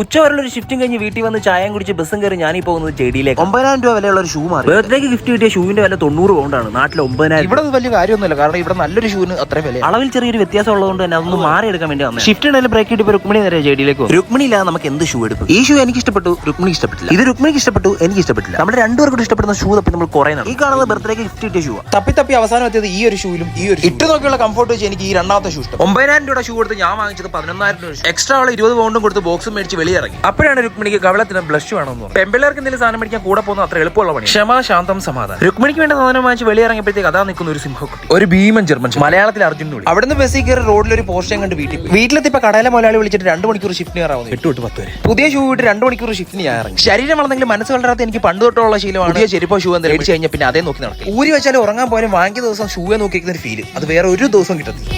ഉച്ചവരെയുള്ള ഒരു ഷിഫ്റ്റും കഴിഞ്ഞ് വീട്ടിൽ വന്ന് ചായം കുടിച്ച് ബസ്സും കയറി ഞാനീ പോകുന്നത് ജെഡിയിലേക്ക്. ഒമ്പതിനായിരം രൂപ വിലയുള്ള ഒരു ഷൂ മാറി. ബർത്ത്ഡേക്ക് ഗിഫ്റ്റ് കിട്ടിയ ഷൂവിന്റെ വില തൊണ്ണൂറ് പൗണ്ടാണ് നാട്ടിൽ ഒമ്പതിനായിരം ഇവിടെ വലിയ കാര്യമൊന്നുമില്ല. കാരണം ഇവിടെ നല്ലൊരു ഷൂവിന് അത്ര വില അളവിൽ ചെറിയൊരു വ്യത്യാസം ഉള്ളതുകൊണ്ട് തന്നെ അതൊന്ന് മാറി എടുക്കാൻ വേണ്ടി വന്നു. ഷിഫ്റ്റ് ഉണ്ടെങ്കിൽ ബ്രേക്ക് ഇട്ട് രുക്മിണി നേരെ ജെഡിയിലേക്ക് രുക്മിണിയിലാണ് നമുക്ക് എന്ത് ഷൂ എടുക്കും? ഈ ഷൂ എനിക്ക് ഇഷ്ടപ്പെട്ടു രുക്മിണി ഇഷ്ടപ്പെട്ടില്ല. ഇത് രുക്മിണിക്ക് ഇഷ്ടപ്പെട്ടു എനിക്ക് ഇഷ്ടപ്പെട്ടില്ല. നമ്മുടെ രണ്ടുപേർക്കും ഇഷ്ടപ്പെടുന്ന ഷൂ തപ്പി നമ്മൾ കുറേ ഈ കാണുന്ന ബർത്ത്ഡേക്ക് ഗിഫ്റ്റ് കിട്ടിയ ഷൂ തപ്പി തപ്പി അവസാനം എത്തിയത് ഈ ഒരു ഷൂയിലും ഈ ഒരു ഇട്ട് നോക്കിയുള്ള കംഫോർട്ട് വെച്ച് എനിക്ക് ഈ രണ്ടാമത്തെ ഷൂ ഇഷ്ടം. ഒമ്പതിനായിരം രൂപ ഷൂ എടുത്ത് ഞാൻ വാങ്ങിച്ചത് പതിനൊന്നായിരം രൂപ എക്സ്ട്രാ ഉള്ള ഇരുപത് പൗണ്ടും കൊടുത്ത് ബോക്സും മേടിച്ച് വെളിയിറങ്ങി. അപ്പോഴാണ് രുക്മിണിക്ക് കവളത്തിന് ബ്ലഷ് വേണമെന്ന് പറഞ്ഞു പെമ്പിള്ളേർക്ക് എന്തെങ്കിലും സാധനം മേടിക്കാൻ കൂടെ പോകുന്ന അത്ര എളുപ്പമുള്ള പണി ക്ഷമ ശാന്തം സമാധാനം. രുക്മിണിക്ക് വേണ്ട സാധനം വാങ്ങിച്ച് വെളിയിറങ്ങിയപ്പോഴത്തേക്ക് അതാ നിൽക്കുന്ന ഒരു സിംഹക്കുട്ടി. ഒരു ഭീമൻ ജർമ്മൻ മലയാളത്തിൽ അർജുൻ വിളി. അവിടുന്ന് ബസ്സിൽ കയറി റോഡിൽ ഒരു പോസ്റ്റേം കണ്ട് വീട്ടിൽ വീട്ടിലെത്തിപ്പോ കടയിലെ മുതലാളി വിളിച്ചിട്ട് രണ്ട് മണിക്കൂർ ഷിഫ്റ്റ് കയറാവുന്നു എട്ട് തൊട്ട് പത്ത് വരെ. പുതിയ ഷൂ ഇട്ട് രണ്ട് മണിക്കൂർ ഷിഫ്റ്റ് ഞാൻ ഇറങ്ങി. ശരീരം വളർന്നെങ്കിലും മനസ്സ് വളരാത്ത എനിക്ക് പണ്ട് തൊട്ടുള്ള ശീലമാണ് പുതിയ ചെരുപ്പോ ഷൂ എന്ന് മേടിച്ച് കഴിഞ്ഞാൽ പിന്നെ അതേ നോക്കി നടക്കും ഊരി വെച്ചാൽ ഉറങ്ങാൻ പോലും വാങ്ങിയ ദിവസം ഷൂവേ നോക്കിയിരിക്കുന്ന ഒരു ഫീൽ അത് വേറെ ഒരു ദിവസം കിട്ടത്തില്ല.